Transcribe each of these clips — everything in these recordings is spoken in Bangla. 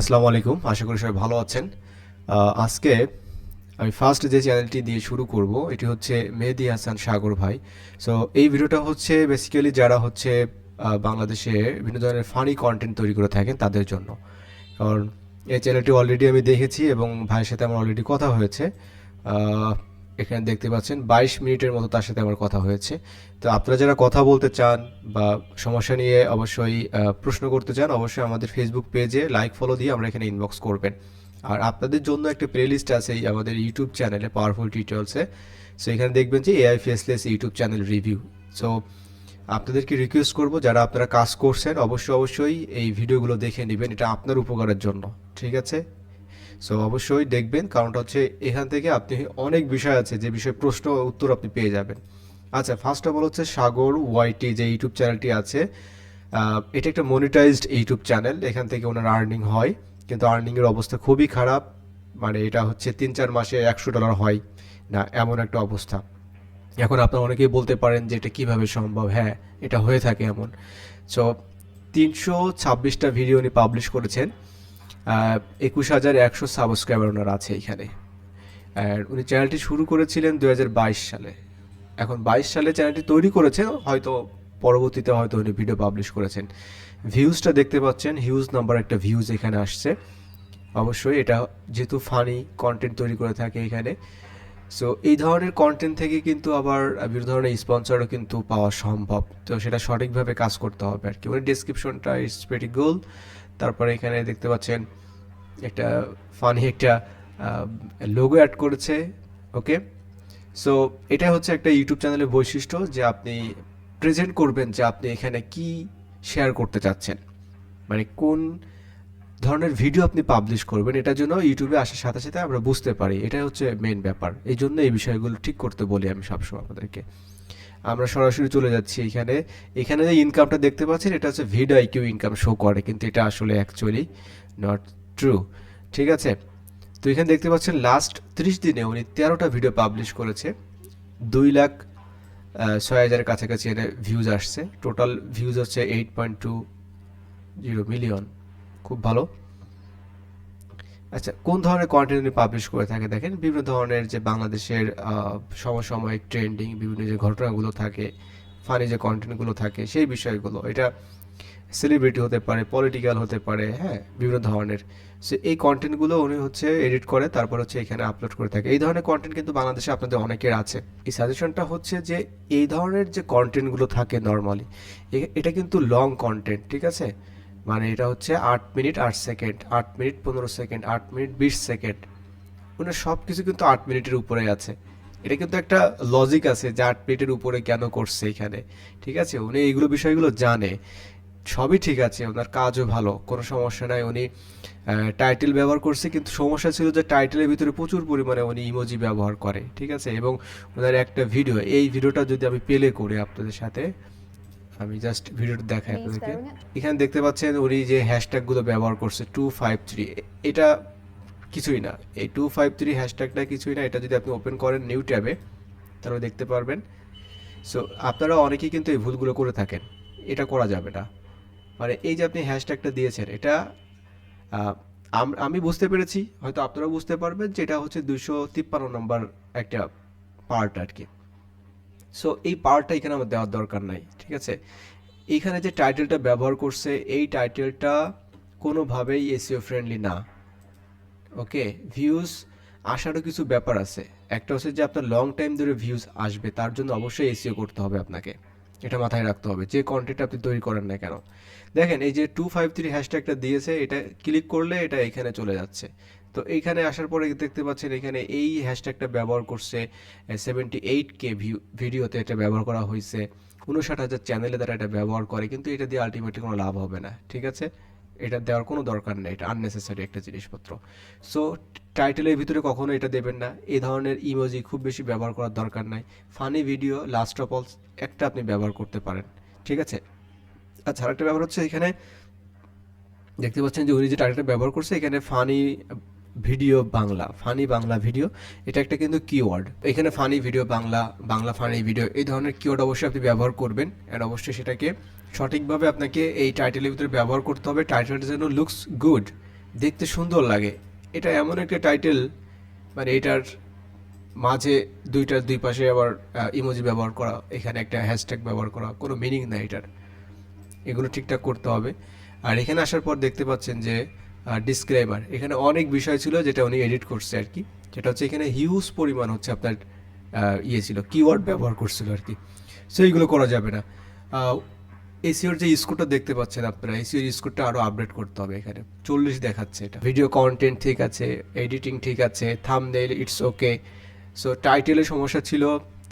আসসালামু আলাইকুম। আশা করি সবাই ভালো আছেন। আজকে আমি ফার্স্ট যে চ্যানেলটি দিয়ে শুরু করব, এটি হচ্ছে মেহেদি হাসান সাগর ভাই। সো এই ভিডিওটা হচ্ছে বেসিক্যালি যারা হচ্ছে বাংলাদেশে বিভিন্ন ধরনের ফানি কন্টেন্ট তৈরি করে থাকেন তাদের জন্য। কারণ এই চ্যানেলটি অলরেডি আমি দেখেছি এবং ভাইয়ের সাথে আমার অলরেডি কথা হয়েছে। এখানে দেখতে পাচ্ছেন, বাইশ মিনিটের মতো তার সাথে আমার কথা হয়েছে। তো আপনারা যারা কথা বলতে চান বা সমস্যা নিয়ে অবশ্যই প্রশ্ন করতে চান, অবশ্যই আমাদের ফেসবুক পেজে লাইক ফলো দিয়ে আমরা এখানে ইনবক্স করবেন। আর আপনাদের জন্য একটা প্লেলিস্ট আছে এই আমাদের ইউটিউব চ্যানেলে পাওয়ারফুল টিউটোরিয়ালসে সো এখানে দেখবেন যে AI faceless YouTube channel review so আপনাদেরকে রিকোয়েস্ট করব, যারা আপনারা কাজ করছেন, অবশ্যই অবশ্যই এই ভিডিওগুলো দেখে নেবেন, এটা আপনার উপকারের জন্য। ঠিক আছে? সো অবশ্যই দেখবেন, কারণটা হচ্ছে এখান থেকে আপনি অনেক বিষয় আছে, যে বিষয়ে প্রশ্ন উত্তর আপনি পেয়ে যাবেন। আচ্ছা ফার্স্ট অফ অল হচ্ছে সাগর ওয়াইটি যে ইউটিউব চ্যানেলটি আছে এটা একটা মনিটাইজড ইউটিউব চ্যানেল, এখান থেকে ওনার আর্নিং হয়। কিন্তু আর্নিংয়ের অবস্থা খুবই খারাপ মানে এটা হচ্ছে তিন চার মাসে একশো ডলার হয়। না, এমন একটা অবস্থা। এখন আপনারা অনেকেই বলতে পারেন যে এটা কীভাবে সম্ভব? হ্যাঁ এটা হয়ে থাকে এমন। সো তিনশো ছাব্বিশটা ভিডিও উনি পাবলিশ করেছেন। একুশ হাজার একশো সাবস্ক্রাইবার ওনার আছে এখানে। আর উনি চ্যানেলটি শুরু করেছিলেন দু হাজার বাইশ সালে। এখন বাইশ সালে চ্যানেলটি তৈরি করেছেন, হয়তো পরবর্তীতে হয়তো উনি ভিডিও পাবলিশ করেছেন। ভিউজটা দেখতে পাচ্ছেন হিউজ নাম্বার একটা ভিউজ এখানে আসছে। অবশ্যই এটা যেহেতু ফানি কন্টেন্ট তৈরি করে থাকে এখানে। সো এই ধরনের কন্টেন্ট থেকে কিন্তু আবার বিভিন্ন ধরনের স্পন্সরও কিন্তু পাওয়া সম্ভব। তো সেটা সঠিকভাবে কাজ করতে হবে আর কি। ওই ডিসক্রিপশনটা ইজ ভেরি গুল তারপরে এখানে দেখতে পাচ্ছেন একটা ফানি একটা লোগো অ্যাড করেছে ওকে সো এটা হচ্ছে একটা ইউটিউব চ্যানেলের বৈশিষ্ট্য যে আপনি প্রেজেন্ট করবেন যে আপনি এখানে কি শেয়ার করতে চাচ্ছেন। মানে কোন ধরনের ভিডিও আপনি পাবলিশ করবেন, এটার জন্য ইউটিউবে আসার সাথে সাথে আমরা বুঝতে পারি। এটাই হচ্ছে মেন ব্যাপার। এই জন্য এই বিষয়গুলো ঠিক করতে বলি আমি সবসময় আপনাদেরকে। আমরা সরাসরি চলে যাচ্ছি এখানে। এখানে যে ইনকামটা দেখতে পাচ্ছেন, এটা হচ্ছে ভিডিও আইকিউ ইনকাম শো করে, কিন্তু এটা আসলে অ্যাকচুয়ালি নট ট্রু ঠিক আছে? তো এখানে দেখতে পাচ্ছেন লাস্ট ত্রিশ দিনে উনি তেরোটা ভিডিও পাবলিশ করেছে। দুই লাখ ছয় হাজারের কাছাকাছি এনে ভিউজ আসছে। টোটাল ভিউজ হচ্ছে eight point two zero million খুব ভালো। আচ্ছা কোন ধরনের কন্টেন্ট উনি পাবলিশ করে থাকে দেখেন? বিভিন্ন ধরনের যে বাংলাদেশের সমসাময়িক ট্রেন্ডিং বিভিন্ন যে ঘটনাগুলো থাকে ফানি যে কন্টেন্টগুলো থাকে, সেই বিষয়গুলো, এটা সেলিব্রিটি হতে পারে পলিটিক্যাল হতে পারে হ্যাঁ বিভিন্ন ধরনের। সো এই কন্টেন্টগুলো উনি হচ্ছে এডিট করে, তারপর হচ্ছে এখানে আপলোড করে থাকে। এই ধরনের কন্টেন্ট কিন্তু বাংলাদেশে আপনাদের অনেকের আছে। এই সাজেশনটা হচ্ছে যে, এই ধরনের যে কন্টেন্টগুলো থাকে নর্মালি এটা কিন্তু লং কন্টেন্ট ঠিক আছে? মানে এটা হচ্ছে আট মিনিট আট সেকেন্ড, আট মিনিট পনেরো সেকেন্ড, আট মিনিট বিশ সেকেন্ড। মানে সব কিছু কিন্তু আট মিনিটের উপরে আছে। এটা কিন্তু একটা লজিক আছে যে আট মিনিটের উপরে কেন করছে এখানে, ঠিক আছে? উনি এইগুলো বিষয়গুলো জানে, সবই ঠিক আছে, ওনার কাজও ভালো, কোনো সমস্যা নাই। উনি টাইটেল ব্যবহার করছে, কিন্তু সমস্যা ছিল যে টাইটেলের ভিতরে প্রচুর পরিমাণে উনি ইমোজি ব্যবহার করে, ঠিক আছে? এবং ওনার একটা ভিডিও এই ভিডিওটা যদি আমি প্লে করি আপনাদের সাথে আমি জাস্ট ভিডিওটা দেখাই আপনাদেরকে। এখানে দেখতে পাচ্ছেন উনি যে হ্যাশট্যাগুলো ব্যবহার করছে টু ফাইভ থ্রি এটা কিছুই না। এই টু ফাইভ থ্রি হ্যাশট্যাগটা কিছুই না। এটা যদি আপনি ওপেন করেন নিউ ট্যাবে তাহলে দেখতে পারবেন। সো আপনারা অনেকেই কিন্তু এই ভুলগুলো করে থাকেন। এটা করা যাবে না। মানে এই যে আপনি হ্যাশট্যাগটা দিয়েছেন এটা আম- আমি বুঝতে পেরেছি। হয়তো আপনারাও বুঝতে পারবেন যে এটা হচ্ছে দুশো তিপ্পান্ন নম্বর একটা পার্ট আর কি সো এই পার্টটা এখানে আমার দেওয়ার দরকার নাই, ঠিক আছে? এইখানে যে টাইটেলটা ব্যবহার করছে, এই টাইটেলটা কোনোভাবেই এসিও ফ্রেন্ডলি না। ওকে ভিউজ আসারও কিছু ব্যাপার আছে। একটা হচ্ছে যে আপনার লং টাইম ধরে ভিউজ আসবে, তার জন্য অবশ্যই এসিও করতে হবে আপনাকে। এটা মাথায় রাখতে হবে, যে কন্টেন্ট আপনি তৈরি করেন না কেন। দেখেন, এই যে টু ফাইভ থ্রি হ্যাশট্যাগটা দিয়েছে, এটা ক্লিক করলে এটা এখানে চলে যাচ্ছে। তো এইখানে আসার পরে দেখতে পাচ্ছেন এখানে এই হ্যাশট্যাগটা ব্যবহার করছে সেভেন্টি এইট কে ভিউ ভিডিওতে এটা ব্যবহার করা হয়েছে। উনষাট হাজার চ্যানেলে তারা এটা ব্যবহার করে, কিন্তু এটা দিয়ে আলটিমেটলি কোনো লাভ হবে না, ঠিক আছে? এটা দেওয়ার কোনো দরকার নেই, এটা আননেসেসারি একটা জিনিসপত্র। সো টাইটেলের ভিতরে কখনো এটা দেবেন না এই ধরনের ইমোজি খুব বেশি ব্যবহার করার দরকার নাই। Funny video last of all একটা আপনি ব্যবহার করতে পারেন, ঠিক আছে? আচ্ছা আরেকটা ব্যাপার হচ্ছে এখানে, দেখতে পাচ্ছেন যে উনি যে টাইটেলটা ব্যবহার করছে, এখানে funny video Bangla, funny Bangla video, এটা একটা কিন্তু কিওয়ার্ড এখানে funny video Bangla Bangla funny video, এই ধরনের কিওয়ার্ড অবশ্যই আপনি ব্যবহার করবেন। আর অবশ্যই সেটাকে সঠিকভাবে আপনাকে এই টাইটেলের ভিতরে ব্যবহার করতে হবে। টাইটেলটা যেন লুকস গুড দেখতে সুন্দর লাগে। এটা এমন একটা টাইটেল মানে এটার মাঝে দুইটার দুই পাশে আবার ইমোজি ব্যবহার করা, এখানে একটা হ্যাশট্যাগ ব্যবহার করা, কোনো মিনিং নাই এটার। এগুলো ঠিকঠাক করতে হবে। আর এখানে আসার পর দেখতে পাচ্ছেন যে ডিসক্লেমার এখানে অনেক বিষয় ছিল যেটা উনি এডিট করছে আর কি। যেটা হচ্ছে এখানে হিউজ পরিমাণ হচ্ছে আপনার ইয়ে ছিল কিওয়ার্ড ব্যবহার করছিল আর কি। সো এইগুলো করা যাবে না। এসিওর যে স্কোরটা দেখতে পাচ্ছেন আপনারা এসিওর স্কোরটা আরও আপডেট করতে হবে এখানে। চল্লিশ দেখাচ্ছে এটা। ভিডিও কন্টেন্ট ঠিক আছে এডিটিং ঠিক আছে থামনেল ইটস ওকে সো টাইটেলের সমস্যা ছিল,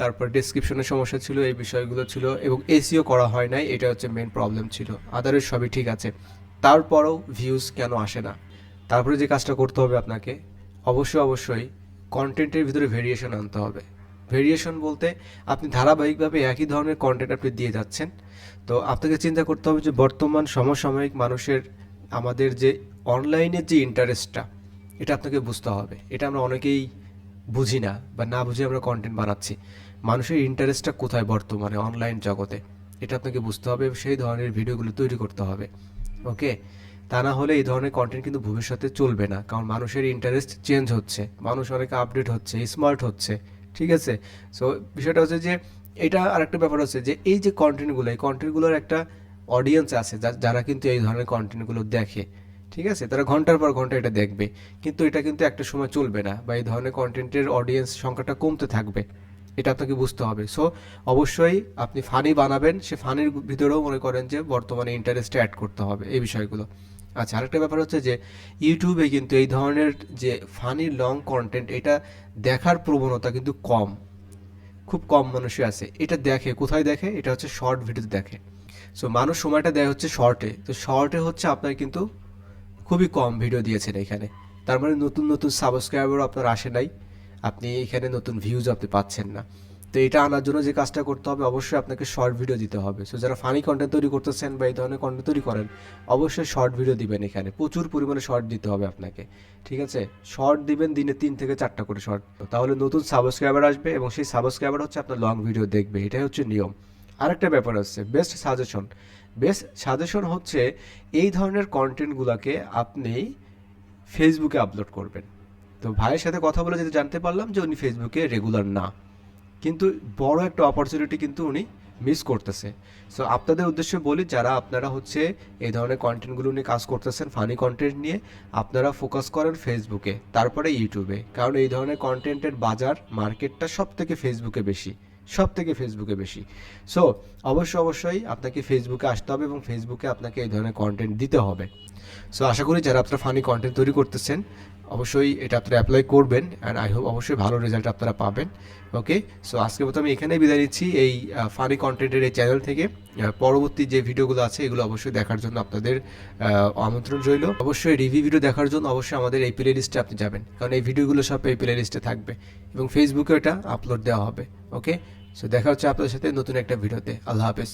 তারপর ডেসক্রিপশনের সমস্যা ছিল, এই বিষয়গুলো ছিল এবং এসিও করা হয় নাই, এটা হচ্ছে মেন প্রবলেম ছিল। আদারের সবই ঠিক আছে। তারপরেও ভিউজ কেন আসে না? তারপরে যে কাজটা করতে হবে আপনাকে, অবশ্যই অবশ্যই কন্টেন্টের ভিতরে ভেরিয়েশন আনতে হবে। ভেরিয়েশন বলতে আপনি ধারাবাহিকভাবে একই ধরনের কন্টেন্ট আপনি দিয়ে যাচ্ছেন। তো আপনাকে চিন্তা করতে হবে যে বর্তমান সমসাময়িক মানুষের, আমাদের যে অনলাইনের যে ইন্টারেস্টটা এটা আপনাকে বুঝতে হবে। এটা আমরা অনেকেই বুঝি না বা না বুঝে আমরা কন্টেন্ট বানাচ্ছি। মানুষের ইন্টারেস্টটা কোথায় বর্তমানে অনলাইন জগতে? এটা আপনাকে বুঝতে হবে সেই ধরনের ভিডিওগুলো তৈরি করতে হবে। ওকে? তা না হলে এই ধরনের কন্টেন্ট কিন্তু ভবিষ্যতে চলবে না, কারণ মানুষের ইন্টারেস্ট চেঞ্জ হচ্ছে, মানুষ অনেক আপডেট হচ্ছে স্মার্ট হচ্ছে, ঠিক আছে? সো বিষয়টা হচ্ছে যে, এটা আরেকটা ব্যাপার হচ্ছে যে, এই যে কন্টেন্টগুলো এই কন্টেন্টগুলোর একটা অডিয়েন্স আছে যারা কিন্তু এই ধরনের কন্টেন্টগুলো দেখে, ঠিক আছে? তারা ঘণ্টার পর ঘণ্টা এটা দেখবে, কিন্তু এটা কিন্তু একটা সময় চলবে না, বা এই ধরনের কন্টেন্টের অডিয়েন্স সংখ্যাটা কমতে থাকবে। এটা আপনাকে বুঝতে হবে। সো অবশ্যই আপনি ফানি বানাবেন, সে ফানির ভিতরেও মনে করেন যে বর্তমানে ইন্টারেস্ট অ্যাড করতে হবে এই বিষয়গুলো। আচ্ছা আরেকটা ব্যাপার হচ্ছে যে ইউটিউবে কিন্তু এই ধরনের যে ফানি লং কন্টেন্ট এটা দেখার প্রবণতা কিন্তু কম। খুব কম মানুষই আছে। এটা দেখে, কোথায় দেখে? এটা হচ্ছে শর্ট ভিডিওতে দেখে। সো মানুষ সময়টা দেয় হচ্ছে শর্টে তো শর্টে হচ্ছে আপনার কিন্তু খুবই কম ভিডিও দিয়েছেন এখানে। তার মানে নতুন নতুন সাবস্ক্রাইবারও আপনার আসে নাই। আপনি এখানে নতুন ভিউজ আপনি পাচ্ছেন না। তো এটা আনার জন্য যে কাজটা করতে হবে, অবশ্যই আপনাকে শর্ট ভিডিও দিতে হবে। সো যারা ফানি কন্টেন্ট তৈরি করতেছেন বা এই ধরনের কন্টেন্ট তৈরি করেন, অবশ্যই শর্ট ভিডিও দিবেন এখানে। প্রচুর পরিমাণে শর্ট দিতে হবে আপনাকে। ঠিক আছে? শর্ট দিবেন দিনে তিন থেকে চারটা করে শর্ট তাহলে নতুন সাবস্ক্রাইবার আসবে এবং সেই সাবস্ক্রাইবার হচ্ছে আপনার লং ভিডিও দেখবে। এটাই হচ্ছে নিয়ম। আরেকটা ব্যাপার হচ্ছে বেস্ট সাজেশন বেস্ট সাজেশন হচ্ছে এই ধরনের কন্টেন্টগুলোকে আপনি ফেসবুকে আপলোড করবেন। তো ভাইয়ের সাথে কথা বলে যেটা জানতে পারলাম যে উনি ফেসবুকে রেগুলার না। কিন্তু বড় একটা অপরচুনিটি কিন্তু উনি মিস করতেছে। সো আপনাদের উদ্দেশ্যে বলি, যারা আপনারা হচ্ছে এই ধরনের কন্টেন্টগুলো নিয়ে কাজ করতেছেন ফানি কন্টেন্ট নিয়ে, আপনারা ফোকাস করেন ফেসবুকে তারপরে ইউটিউবে কারণ এই ধরনের কন্টেন্টের বাজার মার্কেটটা সব থেকে ফেসবুকে বেশি সব থেকে ফেসবুকে বেশি। সো অবশ্যই অবশ্যই আপনাকে ফেসবুকে আসতে হবে এবং ফেসবুকে আপনাকে এই ধরনের কন্টেন্ট দিতে হবে। সো আশা করি যারা আপনারা ফানি কন্টেন্ট তৈরি করতেছেন অবশ্যই এটা আপনারা অ্যাপ্লাই করবেন অ্যান্ড আই হোপ অবশ্যই ভালো রেজাল্ট আপনারা পাবেন। ওকে সো আজকে মতো আমি এখানেই বিদায় নিচ্ছি। এই ফানি কন্টেন্টের এই চ্যানেল থেকে পরবর্তী যে ভিডিওগুলো আছে, এগুলো অবশ্যই দেখার জন্য আপনাদের আমন্ত্রণ রইল। অবশ্যই রিভিউ ভিডিও দেখার জন্য অবশ্যই আমাদের এই প্লে লিস্টে আপনি যাবেন। কারণ এই ভিডিওগুলো সব এই প্লে লিস্টে থাকবে। এবং ফেসবুকে এটা আপলোড দেওয়া হবে। ওকে সো দেখা হচ্ছে আপনাদের সাথে নতুন একটা ভিডিওতে আল্লাহ হাফেজ।